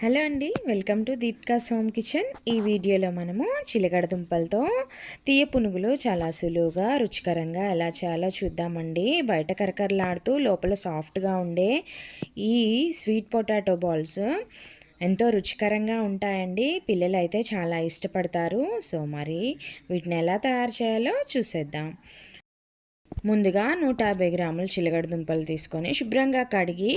Hello అండి welcome to Deepka's home kitchen. ఈ వీడియోలో మనము చిలకడ దుంపలతో తీయ పునుగులు చాలా సులువుగా రుచికరంగా ఎలా చేయాలో చూద్దామండి. బయట కరకరలాడుతూ లోపల సాఫ్ట్గా ఉండే ఈ స్వీట్ పొటాటో బాల్స్ ఎంతో రుచికరంగా ఉంటాయండి. పిల్లలు అయితే చాలా ఇష్టపడతారు. సో మరి వీటిని ఎలా తయారు చేయాలో చూసేద్దాం. ముందుగా నూట యాభై గ్రాములు చిలగడ దుంపలు తీసుకొని శుభ్రంగా కడిగి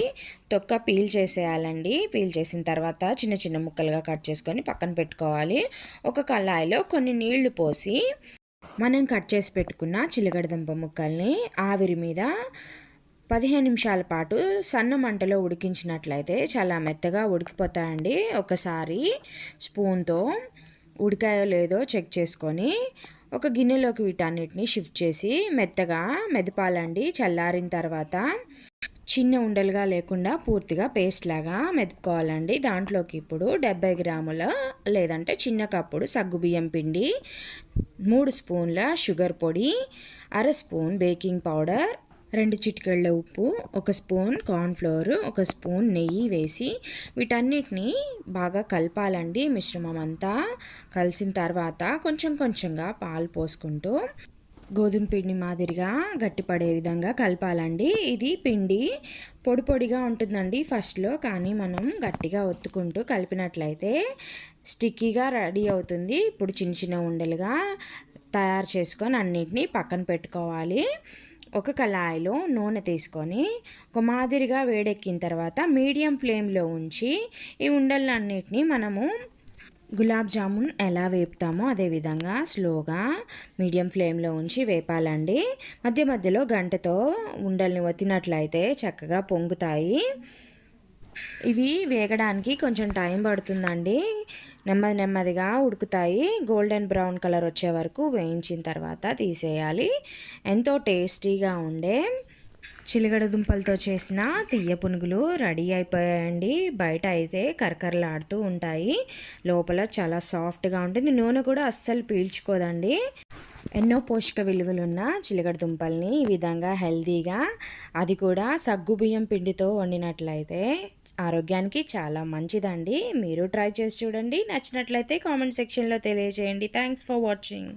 తొక్క పీల్ చేసేయాలండి. పీల్ చేసిన తర్వాత చిన్న చిన్న ముక్కలుగా కట్ చేసుకొని పక్కన పెట్టుకోవాలి. ఒక కళాయిలో కొన్ని నీళ్ళు పోసి మనం కట్ చేసి పెట్టుకున్న చిలగడ దుంప ముక్కల్ని ఆవిరి మీద పదిహేను నిమిషాల పాటు సన్న మంటలో ఉడికించినట్లయితే చాలా మెత్తగా ఉడికిపోతాయండి. ఒకసారి స్పూన్తో ఉడికాయో లేదో చెక్ చేసుకొని ఒక గిన్నెలోకి వీటన్నిటిని షిఫ్ట్ చేసి మెత్తగా మెదపాలండి. చల్లారిన తర్వాత చిన్న ఉండలుగా లేకుండా పూర్తిగా పేస్ట్ లాగా మెదుపుకోవాలండి. దాంట్లోకి ఇప్పుడు డెబ్బై గ్రాముల లేదంటే చిన్న కప్పుడు సగ్గుబియ్యం పిండి మూడు స్పూన్ల షుగర్ పొడి అర స్పూన్ బేకింగ్ పౌడర్ రెండు చిటికెళ్ళ ఉప్పు ఒక స్పూన్ కార్న్ఫ్లోర్ ఒక స్పూన్ నెయ్యి వేసి వీటన్నిటిని బాగా కలపాలండి మిశ్రమం అంతా. కలిసిన తర్వాత కొంచెం కొంచెంగా పాలు పోసుకుంటూ గోధుమ పిండి మాదిరిగా గట్టిపడే విధంగా కలపాలండి. ఇది పిండి పొడి పొడిగా ఉంటుందండి ఫస్ట్లో కానీ మనం గట్టిగా ఒత్తుకుంటూ కలిపినట్లయితే స్టిక్కీగా రెడీ అవుతుంది. ఇప్పుడు చిన్న చిన్న ఉండలుగా తయారు చేసుకొని అన్నిటినీ పక్కన పెట్టుకోవాలి. ఒక కళాయిలో నూనె తీసుకొని ఒక మాదిరిగా వేడెక్కిన తర్వాత మీడియం ఫ్లేమ్లో ఉంచి ఈ ఉండలన్నిటిని మనము గులాబ్ జామున్ ఎలా వేపుతామో అదేవిధంగా స్లోగా మీడియం ఫ్లేమ్లో ఉంచి వేపాలండి. మధ్య మధ్యలో గంటతో ఉండల్ని వత్తినట్లయితే చక్కగా పొంగుతాయి. ఇవి వేగడానికి కొంచెం టైం పడుతుందండి. నెమ్మది నెమ్మదిగా ఉడుకుతాయి. గోల్డెన్ బ్రౌన్ కలర్ వచ్చే వరకు వేయించిన తర్వాత తీసేయాలి. ఎంతో టేస్టీగా ఉండే చిలగడ దుంపలతో చేసిన తీయ పునుగులు రెడీ అయిపోయాయండి. బయట అయితే కరకరలాడుతూ ఉంటాయి. లోపల చాలా సాఫ్ట్గా ఉంటుంది. నూనె కూడా అస్సలు పీల్చుకోదండి. ఎన్నో పోషక విలువలున్న చిలకడ దుంపల్ని ఈ విధంగా హెల్తీగా అది కూడా సగ్గుబియ్యం పిండితో వండినట్లయితే ఆరోగ్యానికి చాలా మంచిదండి. మీరు ట్రై చేసి చూడండి. నచ్చినట్లయితే కామెంట్ సెక్షన్లో తెలియజేయండి. Thanks for watching